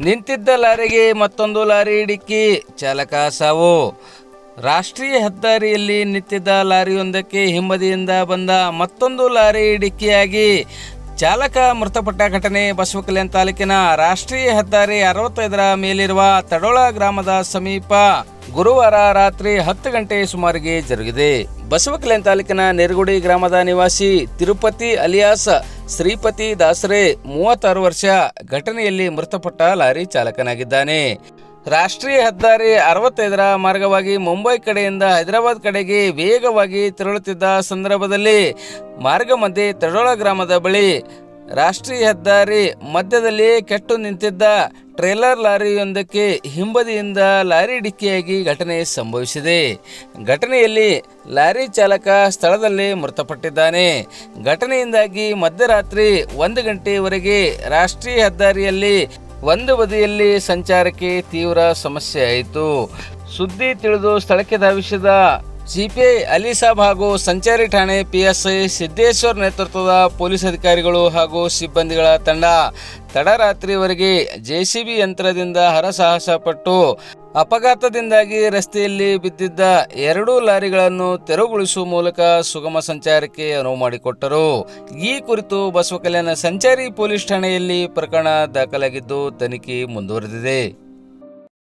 ನಿಂತಿದ್ದ ಲಾರಿಗೆ ಮತ್ತೊಂದು ಲಾರಿ ಡಿಕ್ಕಿ ಚಾಲಕ ಸಾವು. ರಾಷ್ಟ್ರೀಯ ಹೆದ್ದಾರಿಯಲ್ಲಿ ನಿಂತಿದ್ದ ಲಾರಿಯೊಂದಕ್ಕೆ ಹಿಂಬದಿಯಿಂದ ಬಂದ ಮತ್ತೊಂದು ಲಾರಿ ಡಿಕ್ಕಿಯಾಗಿ ಚಾಲಕ ಮೃತಪಟ್ಟ ಘಟನೆ ಬಸವಕಲ್ಯಾಣ ತಾಲೂಕಿನ ರಾಷ್ಟ್ರೀಯ ಹೆದ್ದಾರಿ ಅರವತ್ತೈದರ ಮೇಲಿರುವ ತಡೋಳ ಗ್ರಾಮದ ಸಮೀಪ ಗುರುವಾರ ರಾತ್ರಿ ಹತ್ತು ಗಂಟೆ ಸುಮಾರಿಗೆ ಜರುಗಿದೆ. ಬಸವಕಲ್ಯಾಣ ತಾಲೂಕಿನ ನೆರಗುಡಿ ಗ್ರಾಮದ ನಿವಾಸಿ ತಿರುಪತಿ ಅಲಿಯಾಸ್, ಶ್ರೀಪತಿ ದಾಸರೆ ಮೂವತ್ತಾರು ವರ್ಷ ಘಟನೆಯಲ್ಲಿ ಮೃತಪಟ್ಟ ಲಾರಿ ಚಾಲಕನಾಗಿದ್ದಾನೆ. ರಾಷ್ಟ್ರೀಯ ಹೆದ್ದಾರಿ ಅರವತ್ತೈದರ ಮಾರ್ಗವಾಗಿ ಮುಂಬೈ ಕಡೆಯಿಂದ ಹೈದರಾಬಾದ್ ಕಡೆಗೆ ವೇಗವಾಗಿ ತೆರಳುತ್ತಿದ್ದ ಸಂದರ್ಭದಲ್ಲಿ ಮಾರ್ಗ ಮಧ್ಯೆ ತಡೋಳ ಗ್ರಾಮದ ಬಳಿ ರಾಷ್ಟ್ರೀಯ ಹೆದ್ದಾರಿ ಮಧ್ಯದಲ್ಲಿ ಕೆಟ್ಟು ನಿಂತಿದ್ದ ಟ್ರೇಲರ್ ಲಾರಿಯೊಂದಕ್ಕೆ ಹಿಂಬದಿಯಿಂದ ಲಾರಿ ಡಿಕ್ಕಿಯಾಗಿ ಘಟನೆ ಸಂಭವಿಸಿದೆ. ಘಟನೆಯಲ್ಲಿ ಲಾರಿ ಚಾಲಕ ಸ್ಥಳದಲ್ಲಿ ಮೃತಪಟ್ಟಿದ್ದಾನೆ. ಘಟನೆಯಿಂದಾಗಿ ಮಧ್ಯರಾತ್ರಿ ಒಂದು ಗಂಟೆಯವರೆಗೆ ರಾಷ್ಟ್ರೀಯ ಹೆದ್ದಾರಿಯಲ್ಲಿ ಒಂದು ಬದಿಯಲ್ಲಿ ಸಂಚಾರಕ್ಕೆ ತೀವ್ರ ಸಮಸ್ಯೆ ಆಯಿತು. ಸುದ್ದಿ ತಿಳಿದು ಸ್ಥಳಕ್ಕೆ ಧಾವಿಸಿದ ಸಿಪಿಐ ಅಲಿ ಸಾಬ್ ಹಾಗೂ ಸಂಚಾರಿ ಠಾಣೆ ಪಿಎಸ್ಐ ಸಿದ್ದೇಶ್ವರ್ ನೇತೃತ್ವದ ಪೊಲೀಸ್ ಅಧಿಕಾರಿಗಳು ಹಾಗೂ ಸಿಬ್ಬಂದಿಗಳ ತಂಡ ತಡರಾತ್ರಿವರೆಗೆ ಜೆಸಿಬಿ ಯಂತ್ರದಿಂದ ಹರಸಾಹಸ ಪಟ್ಟು ಅಪಘಾತದಿಂದಾಗಿ ರಸ್ತೆಯಲ್ಲಿ ಬಿದ್ದಿದ್ದ ಎರಡೂ ಲಾರಿಗಳನ್ನು ತೆರವುಗೊಳಿಸುವ ಮೂಲಕ ಸುಗಮ ಸಂಚಾರಕ್ಕೆ ಅನುವು ಮಾಡಿಕೊಟ್ಟರು. ಈ ಕುರಿತು ಬಸವಕಲ್ಯಾಣ ಸಂಚಾರಿ ಪೊಲೀಸ್ ಠಾಣೆಯಲ್ಲಿ ಪ್ರಕರಣ ದಾಖಲಾಗಿದ್ದು, ತನಿಖೆ ಮುಂದುವರೆದಿದೆ.